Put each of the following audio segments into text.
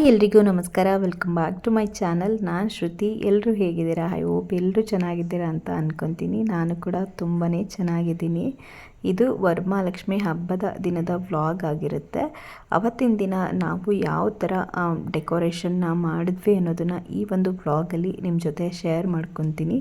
Hi ಎಲ್ರಿಗೂ ನಮಸ್ಕಾರ. Welcome back to my channel ನಾನು ಶ್ರುತಿ. ಎಲ್ಲರೂ ಹೇಗಿದ್ದೀರಾ? ಐ ಹೋಪ್ ಎಲ್ಲರೂ ಚೆನ್ನಾಗಿದ್ದೀರಾ ಅಂತ ಅಂದ್ಕೊತೀನಿ ನಾನು ಕೂಡ ತುಂಬಾ ಚೆನ್ನಾಗಿದ್ದೀನಿ. ಇದು ವರಮಹಾಲಕ್ಷ್ಮಿ ಹಬ್ಬದ ದಿನದ ವ್ಲಾಗ್ ಆಗಿರುತ್ತೆ. ಅವತ್ತಿನ ದಿನ ನಾವು ಯಾವ ಥರ ಡೆಕೋರೇಷನ್ನ ಮಾಡಿದ್ವಿ ಅನ್ನೋದನ್ನು ಈ ಒಂದು ಬ್ಲಾಗಲ್ಲಿ ನಿಮ್ಮ ಜೊತೆ ಶೇರ್ ಮಾಡ್ಕೊತೀನಿ.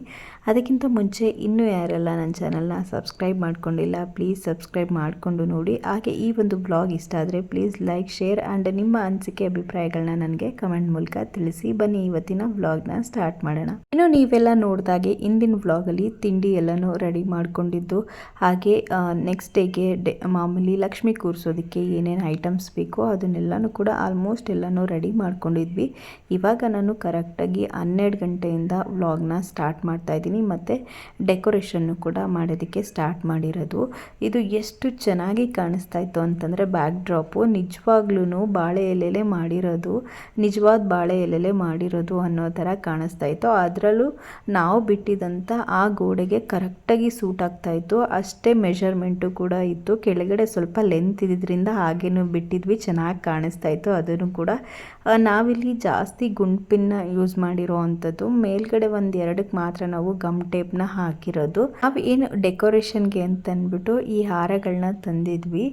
ಅದಕ್ಕಿಂತ ಮುಂಚೆ ಇನ್ನೂ ಯಾರೆಲ್ಲ ನನ್ನ ಚಾನಲ್ನ ಸಬ್ಸ್ಕ್ರೈಬ್ ಮಾಡ್ಕೊಂಡಿಲ್ಲ ಪ್ಲೀಸ್ ಸಬ್ಸ್ಕ್ರೈಬ್ ಮಾಡಿಕೊಂಡು ನೋಡಿ. ಹಾಗೆ ಈ ಒಂದು ಬ್ಲಾಗ್ ಇಷ್ಟ ಆದರೆ ಪ್ಲೀಸ್ ಲೈಕ್ ಶೇರ್ ಆ್ಯಂಡ್ ನಿಮ್ಮ ಅನಿಸಿಕೆ ಅಭಿಪ್ರಾಯಗಳನ್ನ ನನಗೆ ಕಮೆಂಟ್ ಮೂಲಕ ತಿಳಿಸಿ. ಬನ್ನಿ, ಇವತ್ತಿನ ವ್ಲಾಗ್ನ ಸ್ಟಾರ್ಟ್ ಮಾಡೋಣ. ಇನ್ನು ನೀವೆಲ್ಲ ನೋಡಿದಾಗೆ ಇಂದಿನ ವ್ಲಾಗಲ್ಲಿ ತಿಂಡಿ ಎಲ್ಲನೂ ರೆಡಿ ಮಾಡಿಕೊಂಡಿದ್ದು. ಹಾಗೆ ನೆಕ್ಸ್ಟ್ ಡೇಗೆ ಡೆ, ಮಾಮೂಲಿ ಲಕ್ಷ್ಮಿ ಕೂರಿಸೋದಕ್ಕೆ ಏನೇನು ಐಟಮ್ಸ್ ಬೇಕೋ ಅದನ್ನೆಲ್ಲನೂ ಕೂಡ ಆಲ್ಮೋಸ್ಟ್ ಎಲ್ಲನೂ ರೆಡಿ ಮಾಡ್ಕೊಂಡಿದ್ವಿ. ಇವಾಗ ನಾನು ಕರೆಕ್ಟಾಗಿ ಹನ್ನೆರಡು ಗಂಟೆಯಿಂದ ವ್ಲಾಗ್ನ ಸ್ಟಾರ್ಟ್ ಮಾಡ್ತಾ ಇದ್ದೀನಿ. ಮತ್ತು ಡೆಕೋರೇಷನ್ನು ಕೂಡ ಮಾಡೋದಕ್ಕೆ ಸ್ಟಾರ್ಟ್ ಮಾಡಿರೋದು. ಇದು ಎಷ್ಟು ಚೆನ್ನಾಗಿ ಕಾಣಿಸ್ತಾ ಇತ್ತು ಅಂತಂದರೆ ಬ್ಯಾಕ್ ಡ್ರಾಪು ನಿಜವಾಗ್ಲೂ ಬಾಳೆ ಎಲೆಲೆ ಮಾಡಿರೋದು. ನಿಜವಾದ ಬಾಳೆ ಎಲೆಲೆ ಮಾಡಿರೋದು ಅನ್ನೋ ಥರ ಕಾಣಿಸ್ತಾ ಇತ್ತು. ಅದರಲ್ಲೂ ನಾವು ಬಿಟ್ಟಿದಂಥ ಆ ಗೋಡೆಗೆ ಕರೆಕ್ಟಾಗಿ ಸೂಟ್ ಆಗ್ತಾ ಇತ್ತು. ಅಷ್ಟೇ ಮೆಷರ್ಮೆಂಟು ಕೂಡ ಇತ್ತು. ಕೆಳಗಡೆ ಸ್ವಲ್ಪ ಲೆಂತ್ ಇದ್ದಿದ್ದರಿಂದ ಹಾಗೇನು ಬಿಟ್ಟಿದ್ವಿ. ಚೆನ್ನಾಗಿ ಕಾಣಿಸ್ತಾ ಇತ್ತು, ಅದನ್ನು ಕೂಡ ನಾವಿಲ್ಲಿ ಜಾಸ್ತಿ ಗುಂಡ್ಪಿನ್ನ ಯೂಸ್ ಮಾಡಿರೋ ಅಂಥದ್ದು ಮೇಲ್ಗಡೆ ಒಂದು ಎರಡಕ್ಕೆ ಮಾತ್ರ ನಾವು ಗಮ್ ಟೇಪ್ನ ಹಾಕಿರೋದು. ನಾವು ಏನು ಡೆಕೋರೇಷನ್ಗೆ ಅಂತ ಅಂದ್ಬಿಟ್ಟು ಈ ಹಾರಗಳನ್ನ ತಂದಿದ್ವಿ.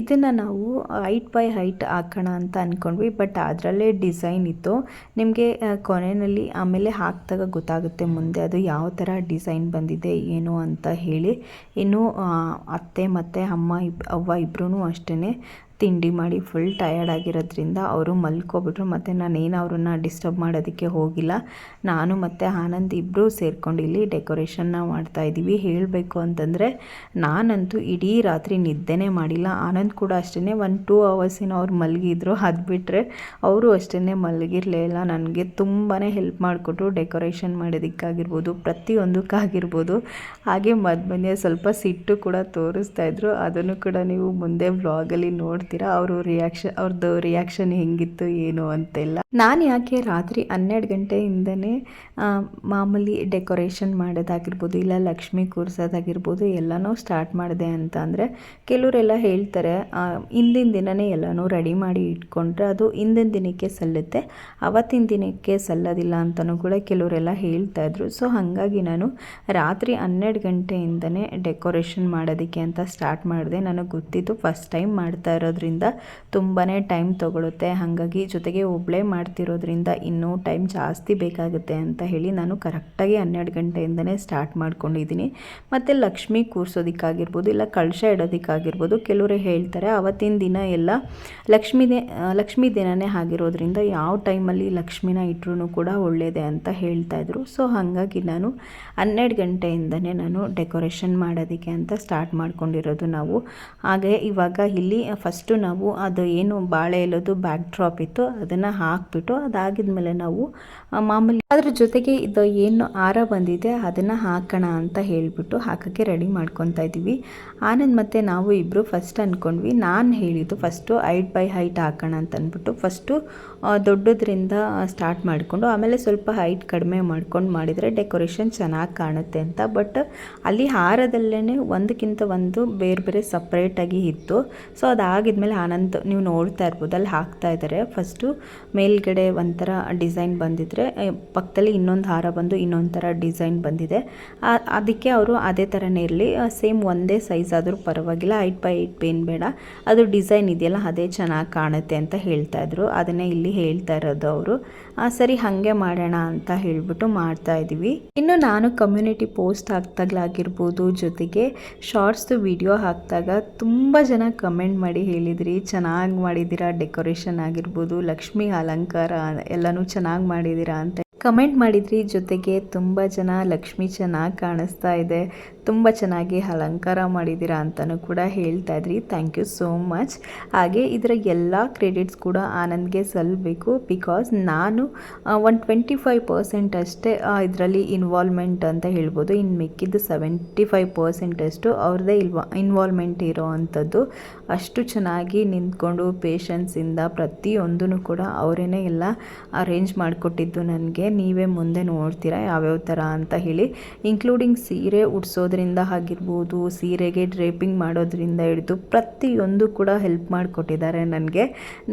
ಇದನ್ನು ನಾವು ಹೈಟ್ ಬೈ ಹೈಟ್ ಹಾಕೋಣ ಅಂತ ಅಂದ್ಕೊಂಡ್ವಿ ಬಟ್ ಅದರಲ್ಲೇ ಡಿಸೈನ್ ಇತ್ತು. ನಿಮಗೆ ಕೊನೆಯಲ್ಲಿ ಆಮೇಲೆ ಹಾಕಿದಾಗ ಗೊತ್ತಾಗುತ್ತೆ ಮುಂದೆ ಅದು ಯಾವ ಥರ ಡಿಸೈನ್ ಬಂದಿದೆ, ಏನು ಅಂತ ಹೇಳಿ. ಇನ್ನು ಅತ್ತೆ ಮತ್ತು ಅಮ್ಮ ಇಬ್, ಅವ್ವ ಇಬ್ಬರೂ ಅಷ್ಟೇ ತಿಂಡಿ ಮಾಡಿ ಫುಲ್ ಟಯರ್ಡ್ ಆಗಿರೋದ್ರಿಂದ ಅವರು ಮಲ್ಕೊಬಿಟ್ರು. ಮತ್ತು ನಾನೇನು ಅವ್ರನ್ನ ಡಿಸ್ಟರ್ಬ್ ಮಾಡೋದಕ್ಕೆ ಹೋಗಿಲ್ಲ. ನಾನು ಮತ್ತು ಆನಂದ್ ಇಬ್ಬರೂ ಸೇರ್ಕೊಂಡು ಇಲ್ಲಿ ಡೆಕೋರೇಷನ್ನ ಮಾಡ್ತಾ ಇದ್ದೀವಿ. ಹೇಳಬೇಕು ಅಂತಂದರೆ ನಾನಂತೂ ಇಡೀ ರಾತ್ರಿ ನಿದ್ದೆನೇ ಮಾಡಿಲ್ಲ. ಆನಂದ್ ಕೂಡ ಅಷ್ಟೇ ಒಂದು ಟೂ ಅವರ್ಸಿನ ಅವ್ರು ಮಲಗಿದ್ರು. ಅದು ಬಿಟ್ಟರೆ ಅವರು ಅಷ್ಟೇ ಮಲಗಿರಲಿಲ್ಲ ನನಗೆ ತುಂಬಾ ಹೆಲ್ಪ್ ಮಾಡಿಕೊಟ್ರು. ಡೆಕೋರೇಷನ್ ಮಾಡೋದಕ್ಕಾಗಿರ್ಬೋದು ಪ್ರತಿಯೊಂದಕ್ಕಾಗಿರ್ಬೋದು ಹಾಗೆ ಮಧ್ಯೆ ಸ್ವಲ್ಪ ಸಿಟ್ಟು ಕೂಡ ತೋರಿಸ್ತಾ ಇದ್ರು. ಅದನ್ನು ಕೂಡ ನೀವು ಮುಂದೆ ವ್ಲಾಗಲ್ಲಿ ನೋಡ್ತೀರಾ ಅವರು ರಿಯಾಕ್ಷನ್ ಅವ್ರದ್ದು ರಿಯಾಕ್ಷನ್ ಹೆಂಗಿತ್ತು, ಏನು ಅಂತೆಲ್ಲ. ನಾನು ಯಾಕೆ ರಾತ್ರಿ ಹನ್ನೆರಡು ಗಂಟೆಯಿಂದನೇ ಮಾಮೂಲಿ ಡೆಕೋರೇಷನ್ ಮಾಡೋದಾಗಿರ್ಬೋದು, ಇಲ್ಲ ಲಕ್ಷ್ಮಿ ಕೂರಿಸೋದಾಗಿರ್ಬೋದು, ಎಲ್ಲನೂ ಸ್ಟಾರ್ಟ್ ಮಾಡಿದೆ ಅಂತ ಅಂದರೆ, ಕೆಲವರೆಲ್ಲ ಹೇಳ್ತಾರೆ ಹಿಂದಿನ ದಿನವೇ ಎಲ್ಲನೂ ರೆಡಿ ಮಾಡಿ ಇಟ್ಕೊಂಡ್ರೆ ಅದು ಹಿಂದಿನ ದಿನಕ್ಕೆ ಸಲ್ಲುತ್ತೆ, ಅವತ್ತಿನ ದಿನಕ್ಕೆ ಸಲ್ಲೋದಿಲ್ಲ ಅಂತಲೂ ಕೂಡ ಕೆಲವರೆಲ್ಲ ಹೇಳ್ತಾ ಇದ್ರು. ಸೊ ಹಾಗಾಗಿ ನಾನು ರಾತ್ರಿ ಹನ್ನೆರಡು ಗಂಟೆಯಿಂದನೇ ಡೆಕೋರೇಷನ್ ಮಾಡೋದಕ್ಕೆ ಅಂತ ಸ್ಟಾರ್ಟ್ ಮಾಡಿದೆ. ನನಗೆ ಗೊತ್ತಿತ್ತು ಫಸ್ಟ್ ಟೈಮ್ ಮಾಡ್ತಾ ಇರೋದ್ರಿಂದ ತುಂಬಾ ಟೈಮ್ ತೊಗೊಳುತ್ತೆ. ಹಾಗಾಗಿ ಜೊತೆಗೆ ಒಬ್ಬಳೇ ಮಾಡ್ತಿರೋದ್ರಿಂದ ಇನ್ನೂ ಟೈಮ್ ಜಾಸ್ತಿ ಬೇಕಾಗುತ್ತೆ ಅಂತ ಹೇಳಿ ನಾನು ಕರೆಕ್ಟಾಗಿ ಹನ್ನೆರಡು ಗಂಟೆಯಿಂದನೇ ಸ್ಟಾರ್ಟ್ ಮಾಡ್ಕೊಂಡಿದ್ದೀನಿ. ಮತ್ತು ಲಕ್ಷ್ಮಿ ಕೂರಿಸೋದಕ್ಕಾಗಿರ್ಬೋದು, ಇಲ್ಲ ಕಳಶ ಇಡೋದಕ್ಕಾಗಿರ್ಬೋದು, ಕೆಲವರು ಹೇಳ್ತಾರೆ ಅವತ್ತಿನ ದಿನ ಎಲ್ಲ ಲಕ್ಷ್ಮೀ ಲಕ್ಷ್ಮೀ ದಿನನೇ ಆಗಿರೋದ್ರಿಂದ ಯಾವ ಟೈಮಲ್ಲಿ ಲಕ್ಷ್ಮಿನ ಇಟ್ಟರೂ ಕೂಡ ಒಳ್ಳೆಯದೇ ಅಂತ ಹೇಳ್ತಾ ಇದ್ರು. ಸೊ ಹಾಗಾಗಿ ನಾನು ಹನ್ನೆರಡು ಗಂಟೆಯಿಂದನೇ ನಾನು ಡೆಕೋರೇಷನ್ ಮಾಡೋದಕ್ಕೆ ಅಂತ ಸ್ಟಾರ್ಟ್ ಮಾಡ್ಕೊಂಡಿರೋದು ನಾವು. ಹಾಗೆ ಇವಾಗ ಇಲ್ಲಿ ಫಸ್ಟು ನಾವು ಅದು ಏನು ಬಾಳೆ ಎಲೆದು ಬ್ಯಾಕ್ ಡ್ರಾಪ್ ಇತ್ತು, ಅದನ್ನು ಹಾಕ್ಬಿಟ್ಟು ಅದಾಗಿದ್ಮೇಲೆ ನಾವು ಮಾಮೂಲಿ ಅದ್ರ ಜೊತೆಗೆ ಇದು ಏನು ಹಾರ ಬಂದಿದೆ ಅದನ್ನು ಹಾಕೋಣ ಅಂತ ಹೇಳಿಬಿಟ್ಟು ಹಾಕೋಕ್ಕೆ ರೆಡಿ ಮಾಡ್ಕೊತಾ ಇದ್ದೀವಿ. ಆನಂದ್ ಮತ್ತು ನಾವು ಇಬ್ಬರು ಫಸ್ಟ್ ಅಂದ್ಕೊಂಡ್ವಿ ನಾನು ಹೇಳಿದ್ದು ಫಸ್ಟು ಹೈಟ್ ಬೈ ಹೈಟ್ ಹಾಕೋಣ ಅಂತ ಅಂದ್ಬಿಟ್ಟು ಫಸ್ಟು ದೊಡ್ಡದ್ರಿಂದ ಸ್ಟಾರ್ಟ್ ಮಾಡಿಕೊಂಡು ಆಮೇಲೆ ಸ್ವಲ್ಪ ಹೈಟ್ ಕಡಿಮೆ ಮಾಡ್ಕೊಂಡು ಮಾಡಿದರೆ ಡೆಕೋರೇಷನ್ ಚೆನ್ನಾಗಿ ಕಾಣುತ್ತೆ ಅಂತ. ಬಟ್ ಅಲ್ಲಿ ಹಾರದಲ್ಲೇ ಒಂದಕ್ಕಿಂತ ಒಂದು ಬೇರೆ ಬೇರೆ ಸಪ್ರೇಟಾಗಿ ಇತ್ತು. ಸೊ ಅದಾಗಿದ್ಮೇಲೆ ಆನಂದ್ ನೀವು ನೋಡ್ತಾ ಇರ್ಬೋದು, ಅಲ್ಲಿ ಹಾಕ್ತಾ ಇದ್ದಾರೆ ಫಸ್ಟು ಮೇಲ್ಗಡೆ ಒಂಥರ ಡಿಸೈನ್ ಬಂದಿದ್ರೆ ಪಕ್ಕದಲ್ಲಿ ಇನ್ನೊಂದು ಹಾರ ಬಂದು ಇನ್ನೊಂದು ಥರ ಡಿಸೈನ್ ಬಂದಿದೆ. ಅದಕ್ಕೆ ಅವರು ಅದೇ ಥರನೇ ಇರಲಿ. ಸೇಮ್ ಒಂದೇ ಸೈಜ್ ಆದರೂ ಪರವಾಗಿಲ್ಲ ಐಟ್ ಬೈ ಹೈಟ್ ಪೇನ್ ಬೇಡ. ಅದು ಡಿಸೈನ್ ಇದೆಯಲ್ಲ, ಅದೇ ಚೆನ್ನಾಗಿ ಕಾಣುತ್ತೆ ಅಂತ ಹೇಳ್ತಾ ಇದ್ರು. ಅದನ್ನೇ ಇಲ್ಲಿ ಹೇಳ್ತಾ ಇರೋದು ಅವರು. ಸರಿ, ಹಾಗೆ ಮಾಡೋಣ ಅಂತ ಹೇಳ್ಬಿಟ್ಟು ಮಾಡ್ತಾ ಇದ್ದೀವಿ ಇನ್ನು ನಾನು ಕಮ್ಯುನಿಟಿ ಪೋಸ್ಟ್ ಹಾಕ್ದಾಗಲಾಗಿರ್ಬೋದು ಜೊತೆಗೆ ಶಾರ್ಟ್ಸ್ದು ವಿಡಿಯೋ ಹಾಕಿದಾಗ ತುಂಬ ಜನ ಕಮೆಂಟ್ ಮಾಡಿ ಹೇಳಿದ್ರಿ, ಚೆನ್ನಾಗಿ ಮಾಡಿದ್ದೀರಾ? ಡೆಕೋರೇಷನ್ ಆಗಿರ್ಬೋದು, ಲಕ್ಷ್ಮಿ ಅಲಂಕಾರ ಎಲ್ಲನೂ ಚೆನ್ನಾಗಿ ಮಾಡಿದ್ದೀರಾ ಅಂತ. ಕಮೆಂಟ್ ಮಾಡಿದ್ರಿ. ಜೊತೆಗೆ ತುಂಬ ಜನ ಲಕ್ಷ್ಮಿ ಚೆನ್ನಾಗಿ ಕಾಣಿಸ್ತಾ ಇದೆ. ತುಂಬ ಚೆನ್ನಾಗಿ ಅಲಂಕಾರ ಮಾಡಿದ್ದೀರಾ ಅಂತಲೂ ಕೂಡ ಹೇಳ್ತಾ ಇದ್ರಿ. ಥ್ಯಾಂಕ್ ಯು ಸೋ ಮಚ್ ಹಾಗೆ ಇದರ ಎಲ್ಲ ಕ್ರೆಡಿಟ್ಸ್ ಕೂಡ ಆನಂದ್ಗೆ ಸಲ್ಲಬೇಕು ಬಿಕಾಸ್ ನಾನು ಒನ್ ಟ್ವೆಂಟಿ ಫೈವ್ ಪರ್ಸೆಂಟ್ ಅಷ್ಟೇ ಇದರಲ್ಲಿ ಇನ್ವಾಲ್ವ್ಮೆಂಟ್ ಅಂತ ಹೇಳ್ಬೋದು. ಇನ್ನು ಮಿಕ್ಕಿದ್ದು ಸೆವೆಂಟಿ ಫೈವ್ ಪರ್ಸೆಂಟ್ ಅಷ್ಟು ಅವ್ರದ್ದೇ ಇಲ್ವಾ ಇನ್ವಾಲ್ವ್ಮೆಂಟ್ ಇರೋ ಅಂಥದ್ದು. ಅಷ್ಟು ಚೆನ್ನಾಗಿ ನಿಂತ್ಕೊಂಡು ಪೇಷನ್ಸಿಂದ ಪ್ರತಿಯೊಂದೂ ಕೂಡ ಅವರೇನೆ ಎಲ್ಲ ಅರೇಂಜ್ ಮಾಡಿಕೊಟ್ಟಿದ್ದು ನನಗೆ. ನೀವೇ ಮುಂದೆ ನೋಡ್ತೀರಾ ಯಾವ್ಯಾವ ಥರ ಅಂತ ಹೇಳಿ ಇನ್ಕ್ಲೂಡಿಂಗ್ ಸೀರೆ ಉಡ್ಸೋದು ಹಾಕೋದ್ರಿಂದ ಆಗಿರ್ಬೋದು, ಸೀರೆಗೆ ಡ್ರೇಪಿಂಗ್ ಮಾಡೋದ್ರಿಂದ ಹಿಡಿದು ಪ್ರತಿಯೊಂದು ಕೂಡ ಹೆಲ್ಪ್ ಮಾಡಿಕೊಟ್ಟಿದ್ದಾರೆ ನನಗೆ.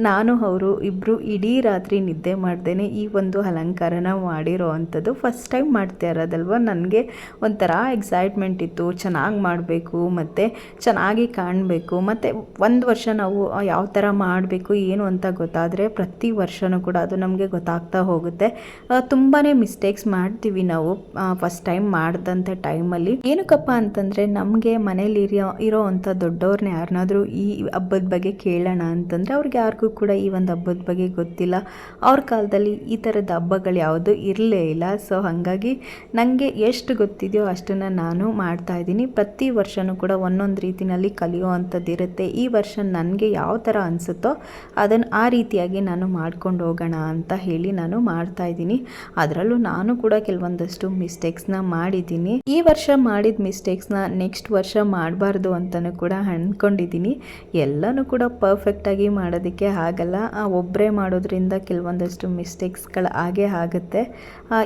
ನಾನು, ಅವರು ಇಬ್ಬರು ಇಡೀ ರಾತ್ರಿ ನಿದ್ದೆ ಮಾಡ್ದೇನೆ ಈ ಒಂದು ಅಲಂಕಾರನ ಮಾಡಿರೋ ಅಂಥದ್ದು ಫಸ್ಟ್ ಟೈಮ್ ಮಾಡ್ತಾ ಇರೋದಲ್ವ? ನನಗೆ ಒಂಥರ ಎಕ್ಸೈಟ್ಮೆಂಟ್ ಇತ್ತು. ಚೆನ್ನಾಗಿ ಮಾಡಬೇಕು, ಮತ್ತು ಚೆನ್ನಾಗಿ ಕಾಣಬೇಕು, ಮತ್ತು ಒಂದು ವರ್ಷ ನಾವು ಯಾವ ಥರ ಮಾಡಬೇಕು, ಏನು ಅಂತ ಗೊತ್ತಾದರೆ ಪ್ರತಿ ವರ್ಷವೂ ಕೂಡ ಅದು ನಮಗೆ ಗೊತ್ತಾಗ್ತಾ ಹೋಗುತ್ತೆ. ತುಂಬಾ ಮಿಸ್ಟೇಕ್ಸ್ ಮಾಡ್ತೀವಿ ನಾವು ಫಸ್ಟ್ ಟೈಮ್ ಮಾಡಿದಂಥ ಟೈಮಲ್ಲಿ ಏನಕ್ಕಪ್ಪ ಅಂತಂದರೆ ನಮಗೆ ಮನೇಲಿ ಇರೋ ಇರೋ ಅಂಥ ದೊಡ್ಡವ್ರನ್ನ ಯಾರನ್ನಾದರೂ ಈ ಹಬ್ಬದ ಬಗ್ಗೆ ಕೇಳೋಣ ಅಂತಂದರೆ ಅವ್ರಿಗೆ ಯಾರಿಗೂ ಕೂಡ ಈ ಒಂದು ಹಬ್ಬದ ಬಗ್ಗೆ ಗೊತ್ತಿಲ್ಲ. ಅವ್ರ ಕಾಲದಲ್ಲಿ ಈ ಥರದ ಹಬ್ಬಗಳು ಯಾವುದು ಇರಲೇ ಇಲ್ಲ. ಸೊ ಹಾಗಾಗಿ ನನಗೆ ಎಷ್ಟು ಗೊತ್ತಿದೆಯೋ ಅಷ್ಟನ್ನು ನಾನು ಮಾಡ್ತಾ ಇದ್ದೀನಿ. ಪ್ರತಿ ವರ್ಷವೂ ಕೂಡ ಒಂದೊಂದು ರೀತಿಯಲ್ಲಿ ಕಲಿಯೋ ಅಂಥದ್ದು ಇರುತ್ತೆ ಈ ವರ್ಷ ನನಗೆ ಯಾವ ಥರ ಅನಿಸುತ್ತೋ ಅದನ್ನು ಆ ರೀತಿಯಾಗಿ ನಾನು ಮಾಡ್ಕೊಂಡು ಹೋಗೋಣ ಅಂತ ಹೇಳಿ ನಾನು ಮಾಡ್ತಾ ಇದ್ದೀನಿ. ಅದರಲ್ಲೂ ನಾನು ಕೂಡ ಕೆಲವೊಂದಷ್ಟು ಮಿಸ್ಟೇಕ್ಸ್ನ ಮಾಡಿದ್ದೀನಿ. ಈ ವರ್ಷ ಮಾಡಿದ ಮಿಸ್ಟೇಕ್ಸ್ನ ನೆಕ್ಸ್ಟ್ ವರ್ಷ ಮಾಡಬಾರ್ದು ಅಂತಲೂ ಕೂಡ ಅಂದ್ಕೊಂಡಿದ್ದೀನಿ ಎಲ್ಲನೂ ಕೂಡ ಪರ್ಫೆಕ್ಟಾಗಿ ಮಾಡೋದಕ್ಕೆ ಆಗಲ್ಲ. ಒಬ್ಬರೇ ಮಾಡೋದ್ರಿಂದ ಕೆಲವೊಂದಷ್ಟು ಮಿಸ್ಟೇಕ್ಸ್ಗಳು ಆಗೇ ಆಗುತ್ತೆ.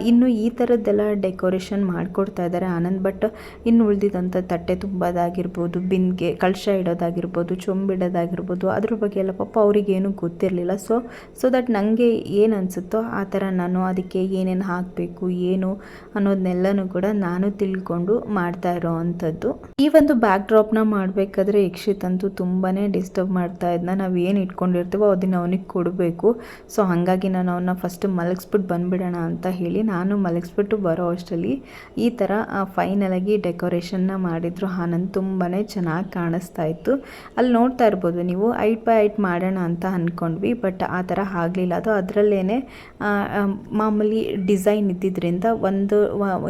ಇನ್ನು ಈ ಥರದ್ದೆಲ್ಲ ಡೆಕೋರೇಷನ್ ಮಾಡಿಕೊಡ್ತಾ ಇದ್ದಾರೆ ಆನಂದ್, ಬಟ್ ಇನ್ನು ಉಳಿದಿದ್ದಂಥ ತಟ್ಟೆ ತುಂಬೋದಾಗಿರ್ಬೋದು ಬಿನ್ಗೆ ಕಳಶ ಇಡೋದಾಗಿರ್ಬೋದು ಚೊಂಬಿಡೋದಾಗಿರ್ಬೋದು ಅದ್ರ ಬಗ್ಗೆ ಎಲ್ಲ ಪಾಪ ಅವ್ರಿಗೇನು ಗೊತ್ತಿರಲಿಲ್ಲ. ಸೊ ಸೊ ದಟ್ ನನಗೆ ಏನು ಅನಿಸುತ್ತೋ ಆ ಥರ ನಾನು ಅದಕ್ಕೆ ಏನೇನು ಹಾಕಬೇಕು, ಏನು ಅನ್ನೋದನ್ನೆಲ್ಲನೂ ಕೂಡ ನಾನು ತಿಳ್ಕೊಂಡು ಮಾಡ್ತಾ ಇರೋ ಅಂಥದ್ದು ಈ ಒಂದು ಬ್ಯಾಕ್ ಡ್ರಾಪ್ನ ಮಾಡಬೇಕಾದ್ರೆ ಯಕ್ಷಿತ್ ಅಂತೂ ತುಂಬಾ ಡಿಸ್ಟರ್ಬ್ ಮಾಡ್ತಾ ಇದ್ನ. ನಾವು ಏನು ಇಟ್ಕೊಂಡಿರ್ತೀವೋ ಅದನ್ನ ಅವನಿಗೆ ಕೊಡಬೇಕು. ಸೊ ಹಾಗಾಗಿ ನಾನು ಅವನ್ನ ಫಸ್ಟ್ ಮಲಗಿಸ್ಬಿಟ್ಟು ಬಂದುಬಿಡೋಣ ಅಂತ ಹೇಳಿ ನಾನು ಮಲಗಿಸ್ಬಿಟ್ಟು ಬರೋ ಅಷ್ಟರಲ್ಲಿ ಈ ಥರ ಫೈನಲಾಗಿ ಡೆಕೋರೇಷನ್ನ ಮಾಡಿದ್ರು ಆನಂದ್. ತುಂಬಾ ಚೆನ್ನಾಗಿ ಕಾಣಿಸ್ತಾ ಇತ್ತು. ಅಲ್ಲಿ ನೋಡ್ತಾ ಇರ್ಬೋದು, ನೀವು ಐಟ್ ಬೈ ಐಟ್ ಮಾಡೋಣ ಅಂತ ಅಂದ್ಕೊಂಡ್ವಿ ಬಟ್ ಆ ಥರ ಆಗಲಿಲ್ಲ. ಅದು ಅದರಲ್ಲೇ ಮಾಮೂಲಿ ಡಿಸೈನ್ ಇದ್ದಿದ್ದರಿಂದ ಒಂದು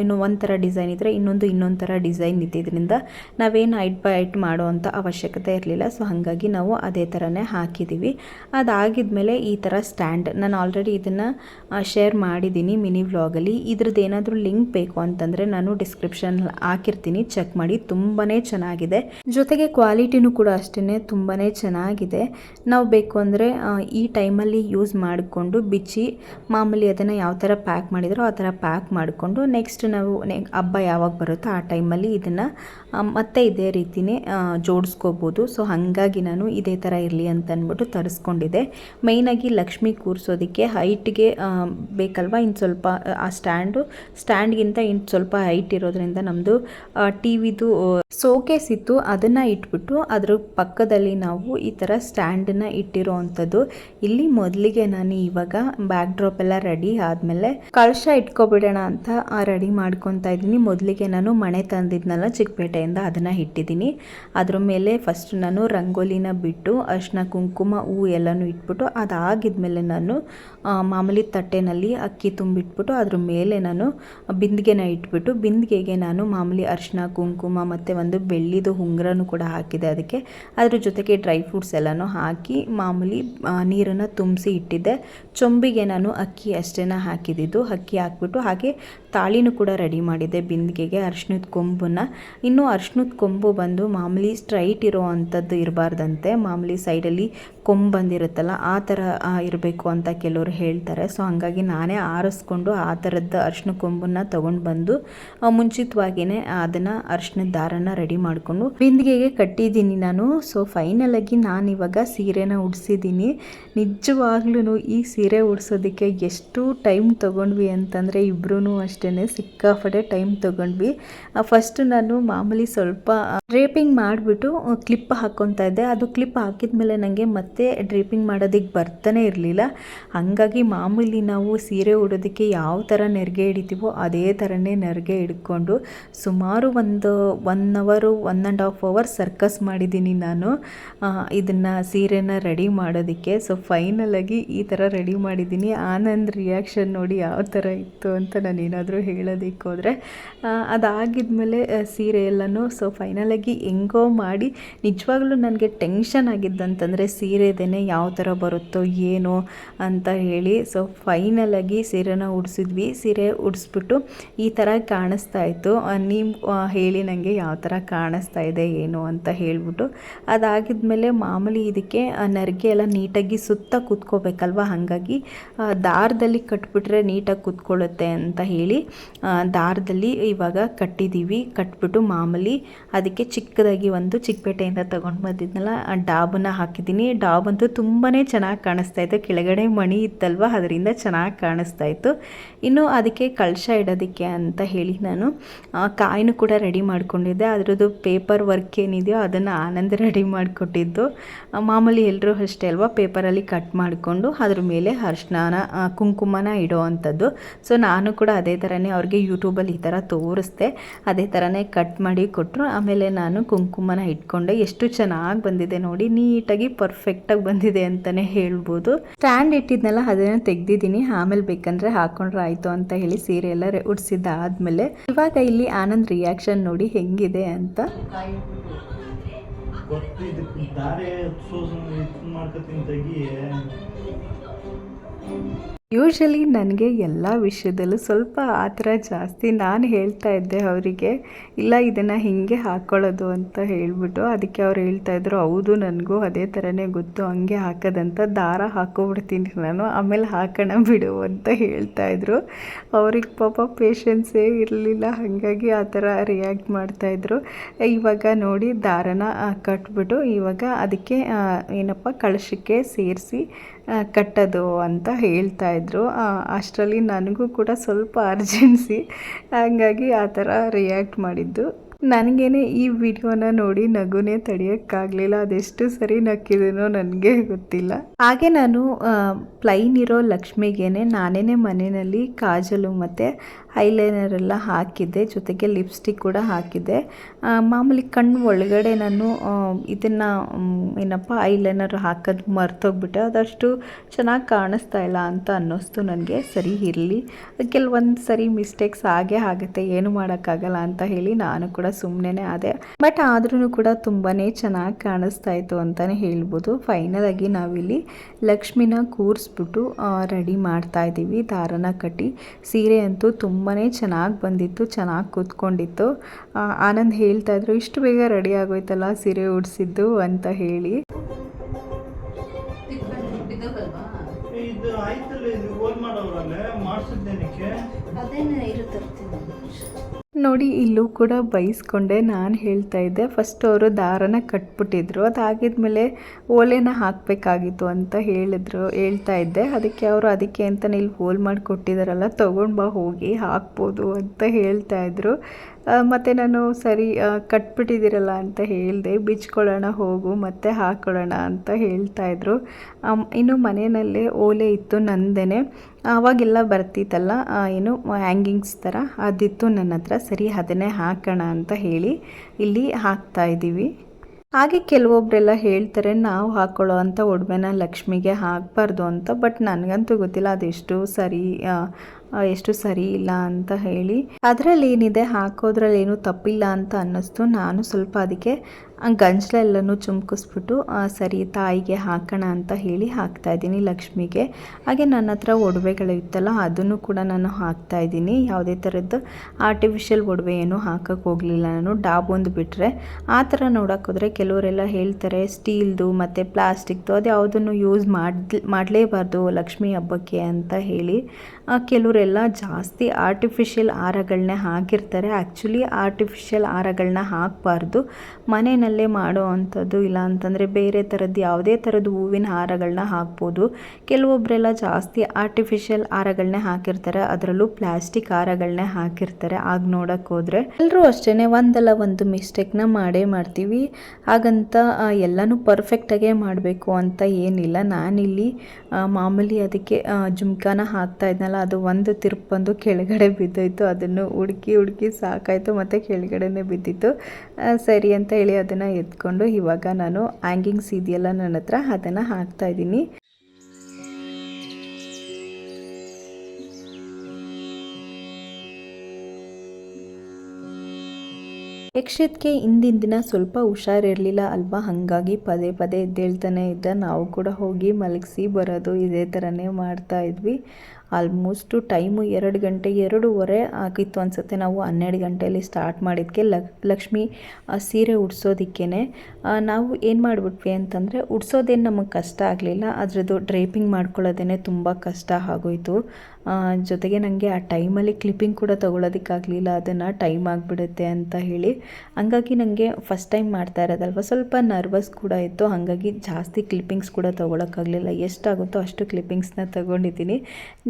ಇನ್ನು ಒಂದು ಡಿಸೈನ್ ಇದ್ದರೆ ಇನ್ನೊಂದು ಇನ್ನೊಂದು ಥರ ಡಿಸೈನ್ ಇದ್ದಿದ್ದರಿಂದ ನಾವೇನು ಐಟ್ ಬೈ ಐಟ್ ಮಾಡೋ ಅಂಥ ಅವಶ್ಯಕತೆ ಇರಲಿಲ್ಲ. ಸೊ ಹಾಗಾಗಿ ನಾವು ಅದೇ ಥರನೇ ಹಾಕಿದ್ದೀವಿ. ಅದಾಗಿದ್ಮೇಲೆ ಈ ಥರ ಸ್ಟ್ಯಾಂಡ್ ನಾನು ಆಲ್ರೆಡಿ ಇದನ್ನು ಶೇರ್ ಮಾಡಿದ್ದೀನಿ ಮಿನಿ ವ್ಲಾಗಲ್ಲಿ. ಇದ್ರದ್ದು ಏನಾದರೂ ಲಿಂಕ್ ಬೇಕು ಅಂತಂದರೆ ನಾನು ಡಿಸ್ಕ್ರಿಪ್ಷನ್ ಹಾಕಿರ್ತೀನಿ. ಚೆಕ್ ಮಾಡಿ ತುಂಬಾ ಚೆನ್ನಾಗಿದೆ. ಜೊತೆಗೆ ಕ್ವಾಲಿಟಿನೂ ಕೂಡ ಅಷ್ಟೇ ತುಂಬಾ ಚೆನ್ನಾಗಿದೆ. ನಾವು ಬೇಕು ಅಂದರೆ ಈ ಟೈಮಲ್ಲಿ ಯೂಸ್ ಮಾಡಿಕೊಂಡು ಬಿಚ್ಚಿ, ಮಾಮೂಲಿ ಅದನ್ನು ಯಾವ ಥರ ಪ್ಯಾಕ್ ಮಾಡಿದ್ರೋ ಆ ಥರ ಪ್ಯಾಕ್ ಮಾಡಿಕೊಂಡು ನೆಕ್ಸ್ಟ್ ನಾವು ಹಬ್ಬ ಯಾವಾಗ ಬರುತ್ತೋ ಆ ಟೈಮಲ್ಲಿ ಇದನ್ನು ಮತ್ತೆ ಇದೇ ರೀತಿಯೇ ಜೋಡಿಸ್ಕೋಬೋದು. ಸೊ, ಹಾಗಾಗಿ ನಾನು ಇದೇ ಥರ ಇರಲಿ ಅಂತ ಅಂದ್ಬಿಟ್ಟು ತರಿಸ್ಕೊಂಡಿದ್ದೆ. ಮೇಯ್ನಾಗಿ ಲಕ್ಷ್ಮಿ ಕೂರಿಸೋದಕ್ಕೆ ಹೈಟ್ಗೆ ಬೇಕಲ್ವ? ಇನ್ನು ಸ್ವಲ್ಪ, ಆ ಸ್ಟ್ಯಾಂಡು, ಸ್ಟ್ಯಾಂಡ್ಗಿಂತ ಇನ್ನು ಸ್ವಲ್ಪ ಹೈಟ್ ಇರೋದ್ರಿಂದ ನಮ್ಮದು ಟಿ ವಿದು ಸೋಕೇಸ್ ಇತ್ತು. ಅದನ್ನು ಇಟ್ಬಿಟ್ಟು ಅದ್ರ ಪಕ್ಕದಲ್ಲಿ ನಾವು ಈ ಥರ ಸ್ಟ್ಯಾಂಡನ್ನು ಇಟ್ಟಿರೋ ಅಂಥದ್ದು ಇಲ್ಲಿ ಮೊದಲಿಗೆ ನಾನು ಇವಾಗ ಬ್ಯಾಕ್ ಡ್ರಾಪ್ ಎಲ್ಲ ರೆಡಿ ಆದಮೇಲೆ ಕಳಶ ಇಟ್ಕೊಬಿಡೋಣ ಅಂತ ರೆಡಿ ಮಾಡ್ಕೊತಾ ಇದ್ದೀನಿ. ಮೊದಲಿಗೆ ನಾನು ಮನೆ ತಂದಿದ್ನಲ್ಲ ಚಿಕ್ಕಪೇಟೆಯಿಂದ ಅದನ್ನು ಇಟ್ಟಿದ್ದೀನಿ. ಅದ್ರ ಮೇಲೆ ಫಸ್ಟ್ ನಾನು ರಂಗೋಲಿನ ಬಿಟ್ಟು, ಅರ್ಶಿನ, ಕುಂಕುಮ, ಹೂ ಎಲ್ಲನೂ ಇಟ್ಬಿಟ್ಟು, ಅದಾಗಿದ್ಮೇಲೆ ನಾನು ಮಾಮೂಲಿ ತಟ್ಟೆನಲ್ಲಿ ಅಕ್ಕಿ ತುಂಬಿಟ್ಬಿಟ್ಟು, ಅದ್ರ ಮೇಲೆ ನಾನು ಬಿಂದಿಗೆನ ಇಟ್ಬಿಟ್ಟು, ಬಿಂದಿಗೆಗೆ ನಾನು ಮಾಮೂಲಿ ಅರ್ಶಿನ, ಕುಂಕುಮ ಮತ್ತು ಒಂದು ಬೆಳ್ಳಿದು ಉಂಗುರನೂ ಕೂಡ ಹಾಕಿದೆ ಅದಕ್ಕೆ. ಅದ್ರ ಜೊತೆಗೆ ಡ್ರೈ ಫ್ರೂಟ್ಸ್ ಎಲ್ಲನೂ ಹಾಕಿ, ಮಾಮೂಲಿ ನೀರನ್ನು ತುಂಬಿಸಿ ಇಟ್ಟಿದ್ದೆ. ಚೊಂಬಿಗೆ ನಾನು ಅಕ್ಕಿ ಅಷ್ಟೇನ ಹಾಕಿದ್ದು, ಅಕ್ಕಿ ಹಾಕ್ಬಿಟ್ಟು, ಹಾಗೆ ತಾಳಿನೂ ಕೂಡ ರೆಡಿ ಮಾಡಿದ್ದೆ ಬಿಂದಿಗೆಗೆ, ಅರ್ಶಿನದ ಕೊಂಬನ್ನು ಇನ್ನು ಅರ್ಶಿನದ ಕೊಂಬು ಬಂದು ಮಾಮೂಲಿ ಸ್ಟ್ರೈಟ್ ಇರೋ ಅಂಥದ್ದು ಇರಬಾರ್ದಂತೆ. ಮಾಮೂಲಿ ಸೈಡಲ್ಲಿ ಕೊಂಬು ಬಂದಿರುತ್ತಲ್ಲ, ಆ ಥರ ಇರಬೇಕು ಅಂತ ಕೆಲವರು ಹೇಳ್ತಾರೆ. ಸೊ ಹಾಗಾಗಿ ನಾನೇ ಆರಿಸ್ಕೊಂಡು ಆ ಥರದ್ದು ಅರ್ಶಿನ ಕೊಂಬನ್ನು ತೊಗೊಂಡು ಬಂದು ಮುಂಚಿತವಾಗಿಯೇ ಅದನ್ನು ಅರ್ಶಿನದ ದಾರನ ರೆಡಿ ಮಾಡಿಕೊಂಡು ಬಿಂದಿಗೆಗೆ ಕಟ್ಟಿದ್ದೀನಿ ನಾನು. ಸೊ ಫೈನಲಾಗಿ ನಾನು ಇವಾಗ ಸೀರೆನ ಉಡಿಸಿದ್ದೀನಿ. ನಿಜವಾಗ್ಲೂ ಈ ಸೀರೆ ಉಡ್ಸೋದಕ್ಕೆ ಎಷ್ಟು ಟೈಮ್ ತೊಗೊಂಡ್ವಿ ಅಂತಂದರೆ ಇಬ್ಬರೂ ಅಷ್ಟೇ ಸಿಕ್ಕಾಪಡೆ ಟೈಮ್ ತೊಗೊಂಡ್ವಿ. ಫಸ್ಟ್ ನಾನು ಮಾಮೂಲಿ ಸ್ವಲ್ಪ ಡ್ರೇಪಿಂಗ್ ಮಾಡಿಬಿಟ್ಟು ಕ್ಲಿಪ್ ಹಾಕ್ಕೊತಾ ಇದ್ದೆ. ಅದು ಕ್ಲಿಪ್ ಹಾಕಿದ ಮೇಲೆ ನನಗೆ ಮತ್ತೆ ಡ್ರೇಪಿಂಗ್ ಮಾಡೋದಕ್ಕೆ ಬರ್ತಾನೆ ಇರಲಿಲ್ಲ. ಹಾಗಾಗಿ ಮಾಮೂಲಿ ನಾವು ಸೀರೆ ಉಡೋದಕ್ಕೆ ಯಾವ ಥರ ನೆರಿಗೆ ಹಿಡಿತೀವೋ ಅದೇ ಥರನೇ ನೆರಿಗೆ ಹಿಡ್ಕೊಂಡು ಸುಮಾರು ಒಂದು ಒನ್ ಅವರು one and half hour circus ಮಾಡಿದ್ದೀನಿ ನಾನು. ಇದನ್ನು ಸೀರೆನ ರೆಡಿ ಮಾಡೋದಕ್ಕೆ. ಸೊ ಫೈನಲಾಗಿ ಈ ಥರ ರೆಡಿ ಮಾಡಿದ್ದೀನಿ. ಆನಂದ್ ರಿಯಾಕ್ಷನ್ ನೋಡಿ ಯಾವ ಥರ ಇತ್ತು ಅಂತ ನಾನು ಏನಾದರೂ ಹೇಳೋದಕ್ಕೆ ಹೋದರೆ. ಅದಾಗಿದ್ಮೇಲೆ ಸೀರೆ ಎಲ್ಲನೂ ಸೊ ಫೈನಲಾಗಿ ಹೆಂಗೋ ಮಾಡಿ ನಿಜವಾಗ್ಲೂ ನನಗೆ ಟೆನ್ಷನ್ ಆಗಿದ್ದಂತಂದರೆ ಸೀರೆ ಸೀರೆದೇನೆ ಯಾವ ಥರ ಬರುತ್ತೋ ಏನೋ ಅಂತ ಹೇಳಿ ಸೊ ಫೈನಲಾಗಿ ಸೀರೆನ ಉಡಿಸಿದ್ವಿ. ಸೀರೆ ಉಡಿಸ್ಬಿಟ್ಟು ಈ ಥರ ಕಾಣಿಸ್ತಾ ಇತ್ತು. ನೀವು ಹೇಳಿ ನನಗೆ ಯಾವ ಥರ ಕಾಣಿಸ್ತಾ ಇದೆ, ಏನು ಅಂತ ಹೇಳ್ಬಿಟ್ಟು. ಅದಾಗಿದ್ಮೇಲೆ ಮಾಮೂಲಿ ಇದಕ್ಕೆ ನರಿಗೆ ಎಲ್ಲ ನೀಟಾಗಿ ಸುತ್ತ ಕೂತ್ಕೋಬೇಕಲ್ವ? ಹಾಗಾಗಿ ದಾರದಲ್ಲಿ ಕಟ್ಬಿಟ್ರೆ ನೀಟಾಗಿ ಕೂತ್ಕೊಳ್ಳುತ್ತೆ ಅಂತ ಹೇಳಿ ದಾರದಲ್ಲಿ ಇವಾಗ ಕಟ್ಟಿದ್ದೀವಿ ಕಟ್ಬಿಟ್ಟು ಮಾಮೂಲಿ ಅದಕ್ಕೆ ಚಿಕ್ಕದಾಗಿ ಒಂದು ಚಿಕ್ಕಪೇಟೆಯಿಂದ ತೊಗೊಂಡು ಬಂದಿದ್ನಲ್ಲ ಡಾಬನ್ನ ಹಾಕಿದ್ದೀನಿ. ಡಾಬ್ ಅಂತೂ ತುಂಬಾ ಚೆನ್ನಾಗಿ ಕಾಣಿಸ್ತಾ ಇತ್ತು. ಕೆಳಗಡೆ ಮಣಿ ಇತ್ತಲ್ವ, ಅದರಿಂದ ಚೆನ್ನಾಗಿ ಕಾಣಿಸ್ತಾ ಇತ್ತು. ಇನ್ನು ಅದಕ್ಕೆ ಕಳಶ ಇಡೋದಕ್ಕೆ ಅಂತ ಹೇಳಿ ನಾನು ಕಾಯಿನೂ ಕೂಡ ರೆಡಿ ಮಾಡ್ಕೊಂಡಿದ್ದೆ. ಅದರದ್ದು ಪೇಪರ್ ವರ್ಕ್ ಏನಿದೆಯೋ ಅದನ್ನು ಆನಂದ ರೆಡಿ ಮಾಡಿಕೊಟ್ಟಿದ್ದು. ಮಾಮೂಲಿ ಎಲ್ಲರೂ ಅಷ್ಟೇ ಅಲ್ವಾ, ಪೇಪರಲ್ಲಿ ಕಟ್ ಮಾಡಿಕೊಂಡು ಅದ್ರ ಮೇಲೆ ಅರ್ಶನಾನ ಕುಂಕುಮನ ಇಡೋ ಅಂಥದ್ದು ಸೊ, ನಾನು ಕೂಡ ಅದೇ ಥರನೇ ಅವ್ರಿಗೆ ಯೂಟ್ಯೂಬಲ್ಲಿ ಈ ಥರ ತೋರಿಸ್ದೆ. ಅದೇ ಥರನೇ ಕಟ್ ಮಾಡಿ ಕೊಟ್ಟರು ಆಮೇಲೆ ನಾನು ಕುಂಕುಮನ ಇಟ್ಕೊಂಡೆ. ಎಷ್ಟು ಚೆನ್ನಾಗಿ ಬಂದಿದೆ ನೋಡಿ, ನೀಟಾಗಿ ಪರ್ಫೆಕ್ಟಾಗಿ ಬಂದಿದೆ ಅಂತಲೇ ಹೇಳ್ಬೋದು. ಸ್ಟ್ಯಾಂಡ್ ಇಟ್ಟಿದ್ನಲ್ಲ ಅದನ್ನು ತೆಗ್ದಿದ್ದೀನಿ. ಆಮೇಲೆ ಬೇಕಂದ್ರೆ ಹಾಕೊಂಡ್ರೆ ಆಯಿತು ಅಂತ ಹೇಳಿ ಸೀರೆ ಎಲ್ಲ ಉಡ್ಸಿದ್ದಾದ್ಮೇಲೆ ಇವಾಗ ಇಲ್ಲಿ ಆನಂದ್ ರಿಯಾಕ್ಷನ್ ನೋಡಿ ಹೆಂಗಿದೆ ಅಂತ. ಯೂಶಲಿ ನನಗೆ ಎಲ್ಲ ವಿಷಯದಲ್ಲೂ ಸ್ವಲ್ಪ ಆ ಥರ ಜಾಸ್ತಿ ನಾನು ಹೇಳ್ತಾ ಇದ್ದೆ ಅವರಿಗೆ, ಇಲ್ಲ ಇದನ್ನು ಹಿಂಗೆ ಹಾಕ್ಕೊಳ್ಳೋದು ಅಂತ ಹೇಳಿಬಿಟ್ಟು ಅದಕ್ಕೆ ಅವ್ರು ಹೇಳ್ತಾ ಇದ್ರು, ಹೌದು ನನಗೂ ಅದೇ ಥರನೇ ಗೊತ್ತು, ಹಂಗೆ ಹಾಕೋದಂತ ದಾರ ಹಾಕೋಬಿಡ್ತೀನಿ ನಾನು, ಆಮೇಲೆ ಹಾಕೋಣ ಬಿಡು ಅಂತ ಹೇಳ್ತಾ ಇದ್ರು. ಅವ್ರಿಗೆ ಪಾಪ ಪೇಷನ್ಸೇ ಇರಲಿಲ್ಲ, ಹಾಗಾಗಿ ಆ ಥರ ರಿಯಾಕ್ಟ್ ಮಾಡ್ತಾಯಿದ್ರು ಇವಾಗ ನೋಡಿ ದಾರನ ಕಟ್ಬಿಟ್ಟು ಇವಾಗ ಅದಕ್ಕೆ ಏನಪ್ಪ ಕಳಶಕ್ಕೆ ಸೇರಿಸಿ ಕಟ್ಟೋದು ಅಂತ ಹೇಳ್ತಾ ಇದ್ರು. ಅಷ್ಟರಲ್ಲಿ ನನಗೂ ಕೂಡ ಸ್ವಲ್ಪ ಅರ್ಜೆನ್ಸಿ ಹಾಗಾಗಿ ಆ ಥರ ರಿಯಾಕ್ಟ್ ಮಾಡಿದ್ದು. ನನಗೇನೆ ಈ ವಿಡಿಯೋನ ನೋಡಿ ನಗುನೇ ತಡೆಯೋಕ್ಕಾಗಲಿಲ್ಲ. ಅದೆಷ್ಟು ಸರಿ ನಕ್ಕಿದನೋ ನನಗೆ ಗೊತ್ತಿಲ್ಲ. ಹಾಗೆ ನಾನು ಪ್ಲೈನ್ ಇರೋ ಲಕ್ಷ್ಮಿಗೇನೆ ನಾನೇ ಮನೆಯಲ್ಲಿ ಕಾಜಲು ಮತ್ತು ಐಲೈನರ್ ಎಲ್ಲ ಹಾಕಿದ್ದೆ, ಜೊತೆಗೆ ಲಿಪ್ಸ್ಟಿಕ್ ಕೂಡ ಹಾಕಿದ್ದೆ. ಮಾಮೂಲಿ ಕಣ್ಣು ಒಳಗಡೆ ನಾನು ಇದನ್ನು ಏನಪ್ಪ, ಐಲೈನರ್ ಹಾಕೋದು ಮರ್ತೋಗ್ಬಿಟ್ಟೆ. ಅದಷ್ಟು ಚೆನ್ನಾಗಿ ಕಾಣಿಸ್ತಾ ಇಲ್ಲ ಅಂತ ಅನ್ನಿಸ್ತು ನನಗೆ. ಸರಿ, ಇರಲಿ. ಕೆಲವೊಂದು ಸರಿ ಮಿಸ್ಟೇಕ್ಸ್ ಆಗೇ ಆಗುತ್ತೆ, ಏನು ಮಾಡೋಕ್ಕಾಗಲ್ಲ ಅಂತ ಹೇಳಿ ನಾನು ಕೂಡ ಸುಮ್ಮನೆ ಆದೆ. ಬಟ್ ಆದ್ರೂ ಕೂಡ ತುಂಬಾ ಚೆನ್ನಾಗಿ ಕಾಣಿಸ್ತಾ ಇತ್ತು ಅಂತಲೇ ಹೇಳ್ಬೋದು. ಫೈನಲ್ ಆಗಿ ನಾವಿಲ್ಲಿ ಲಕ್ಷ್ಮಿನ ಕೂರಿಸ್ಬಿಟ್ಟು ರೆಡಿ ಮಾಡ್ತಾ ಇದ್ದೀವಿ. ದಾರನ ಕಟ್ಟಿ. ಸೀರೆ ಅಂತೂ ತುಂಬಾ ಚೆನ್ನಾಗಿ ಬಂದಿತ್ತು ಚೆನ್ನಾಗಿ ಕೂತ್ಕೊಂಡಿತ್ತು. ಆನಂದ್ ಹೇಳ್ತಾ ಇದ್ರು ಇಷ್ಟು ಬೇಗ ರೆಡಿ ಆಗೋಯ್ತಲ್ಲ ಸೀರೆ ಉಡ್ಸಿದ್ದು ಅಂತ ಹೇಳಿ. ನೋಡಿ, ಇಲ್ಲೂ ಕೂಡ ಬೈಸ್ಕೊಂಡೆ. ನಾನು ಹೇಳ್ತಾ ಇದ್ದೆ ಫಸ್ಟ್ ಅವರು ದಾರನ ಕಟ್ಬಿಟ್ಟಿದ್ರು. ಅದಾಗಿದ್ಮೇಲೆ ಓಲೆನ ಹಾಕಬೇಕಾಗಿತ್ತು ಅಂತ ಹೇಳಿದ್ರು, ಹೇಳ್ತಾ ಇದ್ದೆ. ಅದಕ್ಕೆ ಅವರು ಅದಕ್ಕೆ ಅಂತ ಇಲ್ಲಿ ಹೋಲ್ ಮಾಡಿ ಕೊಟ್ಟಿದ್ದಾರಲ್ಲ ತೊಗೊಂಡು ಬಾ ಹೋಗಿ, ಹಾಕ್ಬೋದು ಅಂತ ಹೇಳ್ತಾ ಇದ್ರು. ಮತ್ತೆ ನಾನು ಸರಿ ಕಟ್ಬಿಟ್ಟಿದ್ದೀರಲ್ಲ ಅಂತ ಹೇಳಿದೆ. ಬಿಚ್ಕೊಳ್ಳೋಣ ಹೋಗು, ಮತ್ತೆ ಹಾಕ್ಕೊಳ್ಳೋಣ ಅಂತ ಹೇಳ್ತಾ ಇದ್ರು. ಇನ್ನು ಮನೆಯಲ್ಲೇ ಓಲೆ ಇತ್ತು ನಂದೇ ಆವಾಗೆಲ್ಲ ಬರ್ತಿತ್ತಲ್ಲ ಏನು, ಹ್ಯಾಂಗಿಂಗ್ಸ್ ಥರ? ಅದಿತ್ತು ನನ್ನ ಹತ್ರ. ಸರಿ, ಅದನ್ನೇ ಹಾಕೋಣ ಅಂತ ಹೇಳಿ ಇಲ್ಲಿ ಹಾಕ್ತಾ ಇದ್ದೀವಿ. ಹಾಗೆ ಕೆಲವೊಬ್ಬರೆಲ್ಲ ಹೇಳ್ತಾರೆ, ನಾವು ಹಾಕ್ಕೊಳ್ಳೋ ಅಂಥ ಒಡವೆನ ಲಕ್ಷ್ಮಿಗೆ ಹಾಕಬಾರ್ದು ಅಂತ. ಬಟ್ ನನಗಂತೂ ಗೊತ್ತಿಲ್ಲ, ಅದೆಷ್ಟು ಸರಿ ಎಷ್ಟು ಸರಿ ಇಲ್ಲ ಅಂತ ಹೇಳಿ. ಅದರಲ್ಲಿ ಏನಿದೆ? ಹಾಕೋದ್ರಲ್ಲಿ ಏನು ತಪ್ಪಿಲ್ಲ ಅಂತ ಅನ್ನಿಸ್ತು. ನಾನು ಸ್ವಲ್ಪ ಅದಕ್ಕೆ ಗಂಜಲೆಲ್ಲನೂ ಚುಮ್ಕಿಸ್ಬಿಟ್ಟು ಸರಿ, ತಾಯಿಗೆ ಹಾಕೋಣ ಅಂತ ಹೇಳಿ ಹಾಕ್ತಾ ಇದ್ದೀನಿ ಲಕ್ಷ್ಮಿಗೆ. ಹಾಗೆ ನನ್ನ ಹತ್ರ ಒಡವೆಗಳಿತ್ತಲ್ಲ ಅದನ್ನು ಕೂಡ ನಾನು ಹಾಕ್ತಾ ಇದ್ದೀನಿ. ಯಾವುದೇ ಥರದ್ದು ಆರ್ಟಿಫಿಷಿಯಲ್ ಒಡವೆ ಏನು ಹಾಕೋಕ್ಕೆ ಹೋಗಲಿಲ್ಲ ನಾನು, ಡಾಬ್ ಒಂದು ಬಿಟ್ಟರೆ ಆ ಥರ ನೋಡೋಕ್ಕೋದ್ರೆ ಕೆಲವರೆಲ್ಲ ಹೇಳ್ತಾರೆ, ಸ್ಟೀಲ್ದು ಮತ್ತು ಪ್ಲಾಸ್ಟಿಕ್ದು ಅದು ಯಾವುದನ್ನು ಯೂಸ್ ಮಾಡಿ ಮಾಡಲೇಬಾರ್ದು ಲಕ್ಷ್ಮಿ ಹಬ್ಬಕ್ಕೆ ಅಂತ ಹೇಳಿ ಕೆಲವರೆಲ್ಲ ಜಾಸ್ತಿ ಆರ್ಟಿಫಿಷಿಯಲ್ ಹಾರಗಳನ್ನೇ ಹಾಕಿರ್ತಾರೆ. ಆ್ಯಕ್ಚುಲಿ ಆರ್ಟಿಫಿಷಿಯಲ್ ಆರಗಳನ್ನ ಹಾಕಬಾರ್ದು. ಮನೆಯಲ್ಲೇ ಮಾಡೋ ಅಂಥದ್ದು ಇಲ್ಲ ಅಂತಂದರೆ ಬೇರೆ ಥರದ್ದು ಯಾವುದೇ ಥರದ್ದು ಹೂವಿನ ಹಾರಗಳನ್ನ ಹಾಕ್ಬೋದು. ಕೆಲವೊಬ್ಬರೆಲ್ಲ ಜಾಸ್ತಿ ಆರ್ಟಿಫಿಷಿಯಲ್ ಹಾರಗಳನ್ನೇ ಹಾಕಿರ್ತಾರೆ. ಅದರಲ್ಲೂ ಪ್ಲಾಸ್ಟಿಕ್ ಹಾರಗಳನ್ನೇ ಹಾಕಿರ್ತಾರೆ. ಆಗ ನೋಡೋಕೆ ಹೋದರೆ ಎಲ್ಲರೂ ಅಷ್ಟೇ ಒಂದಲ್ಲ ಒಂದು ಮಿಸ್ಟೇಕ್ನ ಮಾಡೇ ಮಾಡ್ತೀವಿ. ಹಾಗಂತ ಎಲ್ಲನೂ ಪರ್ಫೆಕ್ಟಾಗೇ ಮಾಡಬೇಕು ಅಂತ ಏನಿಲ್ಲ. ನಾನಿಲ್ಲಿ ಮಾಮೂಲಿ ಅದಕ್ಕೆ ಜುಮ್ಕಾನ ಹಾಕ್ತಾ ಇದ್ನಲ್ಲ, ಅದು ಒಂದು ತಿರುಪು ಬಂದು ಕೆಳಗಡೆ ಬಿದ್ದೋಯ್ತು. ಅದನ್ನು ಹುಡುಕಿ ಹುಡುಕಿ ಸಾಕಾಯಿತು, ಮತ್ತು ಕೆಳಗಡೆನೇ ಬಿದ್ದಿತ್ತು. ಸರಿ ಅಂತ ಹೇಳಿ ಅದನ್ನು ಎತ್ಕೊಂಡು ಇವಾಗ ನಾನು ಹ್ಯಾಂಗಿಂಗ್ಸ್ ಇದೆಯಲ್ಲ ನನ್ನ ಹತ್ರ ಅದನ್ನು ಹಾಕ್ತಾ ಇದ್ದೀನಿ. ಯಕ್ಷತ್ಗೆ ಹಿಂದಿನ ದಿನ ಸ್ವಲ್ಪ ಹುಷಾರಿರಲಿಲ್ಲ ಅಲ್ವಾ? ಹಾಗಾಗಿ ಪದೇ ಪದೇ ಎದ್ದೇಳ್ತಾನೆ ಇದ್ದ. ನಾವು ಕೂಡ ಹೋಗಿ ಮಲಗಿಸಿ ಬರೋದು ಇದೇ ಥರನೇ ಮಾಡ್ತಾ ಇದ್ವಿ. ಆಲ್ಮೋಸ್ಟು ಟೈಮು ಎರಡು ಗಂಟೆ ಎರಡೂವರೆ ಆಗಿತ್ತು ಅನಿಸುತ್ತೆ. ನಾವು ಹನ್ನೆರಡು ಗಂಟೆಯಲ್ಲಿ ಸ್ಟಾರ್ಟ್ ಮಾಡಿದ್ದಕ್ಕೆ ಲಕ್ಷ್ಮಿ ಆ, ಸೀರೆ ಉಡ್ಸೋದಕ್ಕೇ ನಾವು ಏನು ಮಾಡಿಬಿಟ್ವಿ ಅಂತಂದರೆ ಉಡ್ಸೋದೇನು ನಮಗೆ ಕಷ್ಟ ಆಗಲಿಲ್ಲ. ಅದರದ್ದು ಡ್ರೇಪಿಂಗ್ ಮಾಡ್ಕೊಳ್ಳೋದೇ ತುಂಬ ಕಷ್ಟ ಆಗೋಯ್ತು. ಜೊತೆಗೆ ನನಗೆ ಆ ಟೈಮಲ್ಲಿ ಕ್ಲಿಪ್ಪಿಂಗ್ ಕೂಡ ತೊಗೊಳೋದಕ್ಕಾಗಲಿಲ್ಲ, ಅದನ್ನು ಟೈಮ್ ಆಗಿಬಿಡುತ್ತೆ ಅಂತ ಹೇಳಿ. ಹಂಗಾಗಿ ನನಗೆ ಫಸ್ಟ್ ಟೈಮ್ ಮಾಡ್ತಾ ಇರೋದಲ್ವ, ಸ್ವಲ್ಪ ನರ್ವಸ್ ಕೂಡ ಇತ್ತು. ಹಾಗಾಗಿ ಜಾಸ್ತಿ ಕ್ಲಿಪ್ಪಿಂಗ್ಸ್ ಕೂಡ ತೊಗೊಳಕ್ಕಾಗಲಿಲ್ಲ. ಎಷ್ಟಾಗುತ್ತೋ ಅಷ್ಟು ಕ್ಲಿಪ್ಪಿಂಗ್ಸ್ನ ತೊಗೊಂಡಿದ್ದೀನಿ.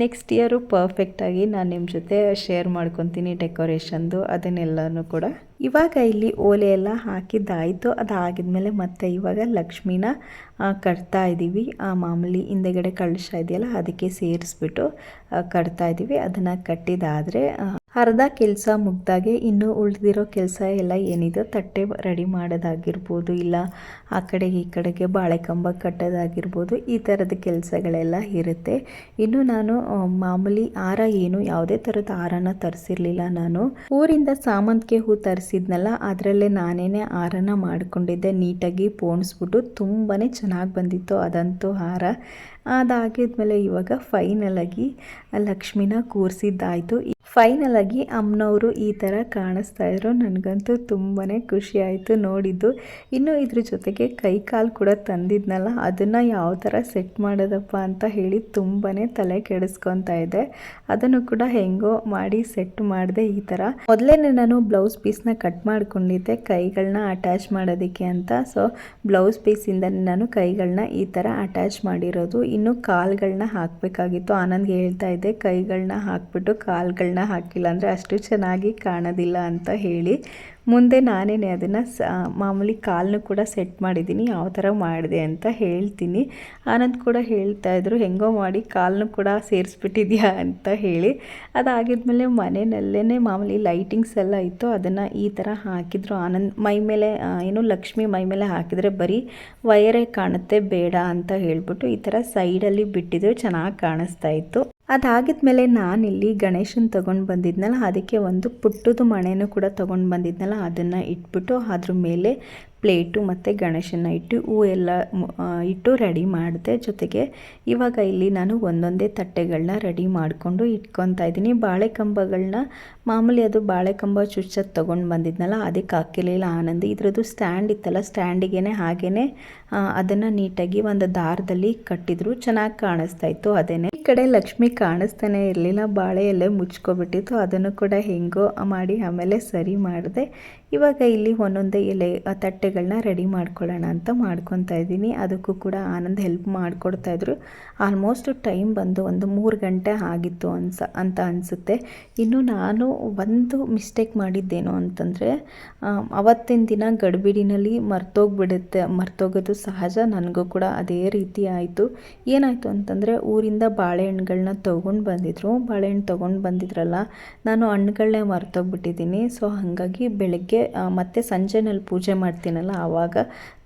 ನೆಕ್ಸ್ಟ್ ಇಯರು ಪರ್ಫೆಕ್ಟಾಗಿ ನಾನು ನಿಮ್ಮ ಜೊತೆ ಶೇರ್ ಮಾಡ್ಕೊತೀನಿ ಡೆಕೋರೇಷನ್ದು ಅದನ್ನೆಲ್ಲನೂ ಕೂಡ. ಇವಾಗ ಇಲ್ಲಿ ಓಲೆ ಎಲ್ಲ ಹಾಕಿದ್ದಾಯಿತು. ಅದಾಗಿದ್ಮೇಲೆ ಮತ್ತೆ ಇವಾಗ ಲಕ್ಷ್ಮಿನ ಕಟ್ತಾ ಇದ್ದೀವಿ ಆ, ಮಾಮೂಲಿ ಹಿಂದೆಗಡೆ ಕಳಿಸ್ತಾ ಇದೆಯಲ್ಲ, ಅದಕ್ಕೆ ಸೇರಿಸ್ಬಿಟ್ಟು ಕಟ್ತಾ ಇದ್ದೀವಿ ಅದನ್ನು ಕಟ್ಟಿದಾದರೆ ಅರ್ಧ ಕೆಲಸ ಮುಗ್ದಾಗೆ ಇನ್ನು ಉಳಿದಿರೋ ಕೆಲಸ ಎಲ್ಲ ಏನಿದೆ ತಟ್ಟೆ ರೆಡಿ ಮಾಡೋದಾಗಿರ್ಬೋದು ಇಲ್ಲ ಆ ಕಡೆಗೆ ಈ ಕಡೆಗೆ ಬಾಳೆಕಂಬ ಕಟ್ಟೋದಾಗಿರ್ಬೋದು ಈ ಥರದ ಕೆಲಸಗಳೆಲ್ಲ ಇರುತ್ತೆ. ಇನ್ನು ನಾನು ಮಾಮೂಲಿ ಹಾರ ಏನು ಯಾವುದೇ ಥರದ ಹಾರನ ತರಿಸಿರ್ಲಿಲ್ಲ ನಾನು. ಊರಿಂದ ಸಾಮಂತಿಗೆ ಹೂ ತರಿಸಿದ್ನಲ್ಲ, ಅದರಲ್ಲೇ ನಾನೇನೆ ಹಾರನ ಮಾಡಿಕೊಂಡಿದ್ದೆ. ನೀಟಾಗಿ ಪೋಣಿಸ್ಬಿಟ್ಟು ತುಂಬಾ ಚೆನ್ನಾಗಿ ಬಂದಿತ್ತು ಅದಂತೂ ಹಾರ ಅದಾಗಿದ್ಮೇಲೆ ಇವಾಗ ಫೈನಲ್ ಆಗಿ ಲಕ್ಷ್ಮಿನ ಕೂರಿಸಿದ್ದಾಯಿತು. ಫೈನಲ್ ಆಗಿ ಅಮ್ಮನವರು ಈ ಥರ ಕಾಣಿಸ್ತಾ ಇದ್ರು. ನನಗಂತೂ ತುಂಬಾ ಖುಷಿ ಆಯಿತು ನೋಡಿದ್ದು. ಇನ್ನು ಇದ್ರ ಜೊತೆಗೆ ಕೈ ಕಾಲು ಕೂಡ ತಂದಿದ್ನಲ್ಲ, ಅದನ್ನು ಯಾವ ಥರ ಸೆಟ್ ಮಾಡೋದಪ್ಪ ಅಂತ ಹೇಳಿ ತುಂಬಾ ತಲೆ ಕೆಡಿಸ್ಕೊತಾ ಇದೆ. ಅದನ್ನು ಕೂಡ ಹೆಂಗೋ ಮಾಡಿ ಸೆಟ್ ಮಾಡಿದೆ ಈ ಥರ. ಮೊದಲೇ ನಾನು ಬ್ಲೌಸ್ ಪೀಸ್ನ ಕಟ್ ಮಾಡ್ಕೊಂಡಿದ್ದೆ ಕೈಗಳನ್ನ ಅಟ್ಯಾಚ್ ಮಾಡೋದಕ್ಕೆ ಅಂತ. ಸೊ ಬ್ಲೌಸ್ ಪೀಸಿಂದ ನಾನು ಕೈಗಳನ್ನ ಈ ಥರ ಅಟ್ಯಾಚ್ ಮಾಡಿರೋದು. ಇನ್ನು ಕಾಲ್ಗಳನ್ನ ಹಾಕಬೇಕಾಗಿತ್ತು. ಆನಂದ್ ಹೇಳ್ತಾ ಇದ್ದೆ ಕೈಗಳನ್ನ ಹಾಕ್ಬಿಟ್ಟು ಕಾಲ್ಗಳನ್ನ ಹಾಕಿಲ್ಲ ಅಂದರೆ ಅಷ್ಟು ಚೆನ್ನಾಗಿ ಕಾಣೋದಿಲ್ಲ ಅಂತ ಹೇಳಿ. ಮುಂದೆ ನಾನೇನೆ ಅದನ್ನು ಸ ಮಾಮೂಲಿ ಕಾಲನ್ನು ಕೂಡ ಸೆಟ್ ಮಾಡಿದ್ದೀನಿ, ಯಾವ ಥರ ಮಾಡಿದೆ ಅಂತ ಹೇಳ್ತೀನಿ. ಆನಂದ್ ಕೂಡ ಹೇಳ್ತಾ ಇದ್ರು, ಹೆಂಗೋ ಮಾಡಿ ಕಾಲನ್ನು ಕೂಡ ಸೇರಿಸ್ಬಿಟ್ಟಿದ್ಯಾ ಅಂತ ಹೇಳಿ. ಅದಾಗಿದ್ಮೇಲೆ ಮನೆಯಲ್ಲೇ ಮಾಮೂಲಿ ಲೈಟಿಂಗ್ಸ್ ಎಲ್ಲ ಇತ್ತು, ಅದನ್ನು ಈ ಥರ ಹಾಕಿದ್ರು. ಆನಂದ್ ಮೈ ಮೇಲೆ ಏನು ಲಕ್ಷ್ಮಿ ಮೈ ಮೇಲೆ ಹಾಕಿದರೆ ಬರೀ ವಯರೇ ಕಾಣುತ್ತೆ, ಬೇಡ ಅಂತ ಹೇಳ್ಬಿಟ್ಟು ಈ ಥರ ಸೈಡಲ್ಲಿ ಬಿಟ್ಟಿದ್ರು, ಚೆನ್ನಾಗಿ ಕಾಣಿಸ್ತಾ ಇತ್ತು. ಅದಾಗಿದ್ಮೇಲೆ ನಾನಿಲ್ಲಿ ಗಣೇಶನ ತಗೊಂಡು ಬಂದಿದ್ನಲ್ಲ, ಅದಕ್ಕೆ ಒಂದು ಪುಟ್ಟದು ಮಣೆನೂ ಕೂಡ ತಗೊಂಡು ಬಂದಿದ್ನಲ್ಲ, ಅದನ್ನು ಇಟ್ಬಿಟ್ಟು ಅದ್ರ ಮೇಲೆ ಪ್ಲೇಟು ಮತ್ತು ಗಣೇಶನ ಇಟ್ಟು ಹೂ ಎಲ್ಲ ಇಟ್ಟು ರೆಡಿ ಮಾಡಿದೆ. ಜೊತೆಗೆ ಇವಾಗ ಇಲ್ಲಿ ನಾನು ಒಂದೊಂದೇ ತಟ್ಟೆಗಳನ್ನ ರೆಡಿ ಮಾಡಿಕೊಂಡು ಇಟ್ಕೊತಾ ಇದ್ದೀನಿ. ಬಾಳೆ ಕಂಬಗಳನ್ನ ಮಾಮೂಲಿ ಅದು ಬಾಳೆ ಕಂಬ ಚುಚ್ಚ ತೊಗೊಂಡು ಬಂದಿದ್ನಲ್ಲ, ಅದಕ್ಕೆ ಹಾಕಿರಲಿಲ್ಲ ಆನಂದ್, ಇದ್ರದ್ದು ಸ್ಟ್ಯಾಂಡ್ ಇತ್ತಲ್ಲ ಸ್ಟ್ಯಾಂಡಿಗೆ ಹಾಗೇ ಅದನ್ನು ನೀಟಾಗಿ ಒಂದು ದಾರದಲ್ಲಿ ಕಟ್ಟಿದ್ರು. ಚೆನ್ನಾಗಿ ಕಾಣಿಸ್ತಾ ಇತ್ತು ಅದೇನೆ. ಈ ಕಡೆ ಲಕ್ಷ್ಮಿ ಕಾಣಿಸ್ತಾನೆ ಇರಲಿಲ್ಲ ಬಾಳೆ ಎಲೆ ಮುಚ್ಕೊಬಿಟ್ಟಿತ್ತು. ಅದನ್ನು ಕೂಡ ಹೆಂಗೋ ಮಾಡಿ ಆಮೇಲೆ ಸರಿ ಮಾಡಿದೆ. ಇವಾಗ ಇಲ್ಲಿ ಒಂದೊಂದೇ ಎಲೆ ತಟ್ಟೆಗಳನ್ನ ರೆಡಿ ಮಾಡ್ಕೊಳ್ಳೋಣ ಅಂತ ಮಾಡ್ಕೊತಾ ಇದ್ದೀನಿ. ಅದಕ್ಕೂ ಕೂಡ ಆನಂದ್ ಹೆಲ್ಪ್ ಮಾಡಿಕೊಡ್ತಾ ಇದ್ರು. ಆಲ್ಮೋಸ್ಟ್ ಟೈಮ್ ಬಂದು ಒಂದು ಮೂರು ಗಂಟೆ ಆಗಿತ್ತು ಅನ್ಸ, ಅಂತ ಅನಿಸುತ್ತೆ. ಇನ್ನು ನಾನು ಒಂದು ಮಿಸ್ಟೇಕ್ ಮಾಡಿದ್ದೇನು ಅಂತಂದರೆ ಅವತ್ತಿನ ದಿನ ಗಡಿಬಿಡಿನಲ್ಲಿ ಮರ್ತೋಗ್ಬಿಡುತ್ತೆ, ಮರ್ತೋಗೋದು ಸಹಜ, ನನಗೂ ಕೂಡ ಅದೇ ರೀತಿ ಆಯಿತು. ಏನಾಯಿತು ಅಂತಂದರೆ, ಊರಿಂದ ಬಾಳೆಹಣ್ಣುಗಳನ್ನ ತೊಗೊಂಡು ಬಂದಿದ್ರು. ಬಾಳೆಹಣ್ಣು ತೊಗೊಂಡು ಬಂದಿದ್ರಲ್ಲ, ನಾನು ಹಣ್ಣುಗಳನ್ನೇ ಮರ್ತೋಗ್ಬಿಟ್ಟಿದ್ದೀನಿ. ಸೊ ಹಾಗಾಗಿ ಬೆಳಗ್ಗೆ ಮತ್ತೆ ಸಂಜೆನಲ್ಲಿ ಪೂಜೆ ಮಾಡ್ತೀನಲ್ಲ ಆವಾಗ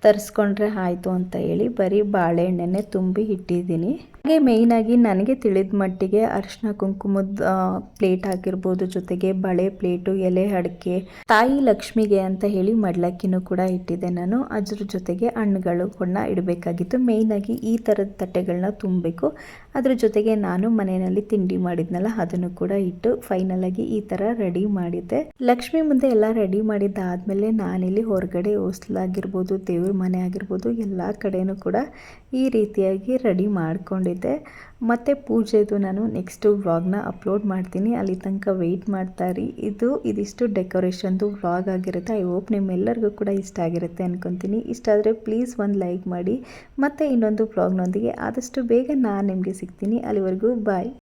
ತರಿಸ್ಕೊಂಡ್ರೆ ಆಯಿತು ಅಂತ ಹೇಳಿ ಬರೀ ಬಾಳೆಹಣ್ಣನ್ನೇ ತುಂಬಿ ಇಟ್ಟಿದ್ದೀನಿ. ಹಾಗೆ ಮೇಯ್ನಾಗಿ ನನಗೆ ತಿಳಿದ ಮಟ್ಟಿಗೆ ಅರಿಶಿನ ಕುಂಕುಮದ ಪ್ಲೇಟ್ ಆಗಿರ್ಬೋದು ಜೊತೆಗೆ ಬಳೆ ಪ್ಲೇಟು ಎಲೆ ಅಡಿಕೆ, ತಾಯಿ ಲಕ್ಷ್ಮಿಗೆ ಅಂತ ಹೇಳಿ ಮಡ್ಲಕ್ಕಿನೂ ಕೂಡ ಇಟ್ಟಿದ್ದೆ ನಾನು. ಅದ್ರ ಜೊತೆಗೆ ಹಣ್ಣುಗಳು ಕೂಡ ಇಡಬೇಕಾಗಿತ್ತು. ಮೇಯ್ನಾಗಿ ಈ ಥರದ ತಟ್ಟೆಗಳನ್ನ ತುಂಬಬೇಕು. ಅದ್ರ ಜೊತೆಗೆ ನಾನು ಮನೆಯಲ್ಲಿ ತಿಂಡಿ ಮಾಡಿದ್ನಲ್ಲ, ಅದನ್ನು ಕೂಡ ಇಟ್ಟು ಫೈನಲ್ ಆಗಿ ಈ ಥರ ರೆಡಿ ಮಾಡಿದ್ದೆ. ಲಕ್ಷ್ಮಿ ಮುಂದೆ ಎಲ್ಲ ರೆಡಿ ಮಾಡಿದ್ದಾದ್ಮೇಲೆ ನಾನಿಲ್ಲಿ ಹೊರಗಡೆ ಹೊಸ್ಲಾಗಿರ್ಬೋದು, ದೇವ್ರ ಮನೆ ಆಗಿರ್ಬೋದು ಎಲ್ಲ ಕಡೆನೂ ಕೂಡ ಈ ರೀತಿಯಾಗಿ ರೆಡಿ ಮಾಡ್ಕೊಂಡಿದ್ದೆ. ಮತ್ತು ಪೂಜೆದು ನಾನು ನೆಕ್ಸ್ಟು ವ್ಲಾಗ್ನ ಅಪ್ಲೋಡ್ ಮಾಡ್ತೀನಿ. ಅಲ್ಲಿ ತನಕ ವೆಯ್ಟ್ ಮಾಡ್ತಾರಿ ಇದು, ಇದಿಷ್ಟು ಡೆಕೋರೇಷನ್ದು ವ್ಲಾಗ್ ಆಗಿರುತ್ತೆ. ಐ ಹೋಪ್ ನಿಮ್ಮೆಲ್ಲರಿಗೂ ಕೂಡ ಇಷ್ಟ ಆಗಿರುತ್ತೆ ಅನ್ಕೊತೀನಿ. ಇಷ್ಟ ಆದರೆ ಪ್ಲೀಸ್ ಒಂದು ಲೈಕ್ ಮಾಡಿ. ಮತ್ತು ಇನ್ನೊಂದು ವ್ಲಾಗ್ನೊಂದಿಗೆ ಆದಷ್ಟು ಬೇಗ ನಾನು ನಿಮಗೆ ಸಿಗ್ತೀನಿ. ಅಲ್ಲಿವರೆಗೂ ಬಾಯ್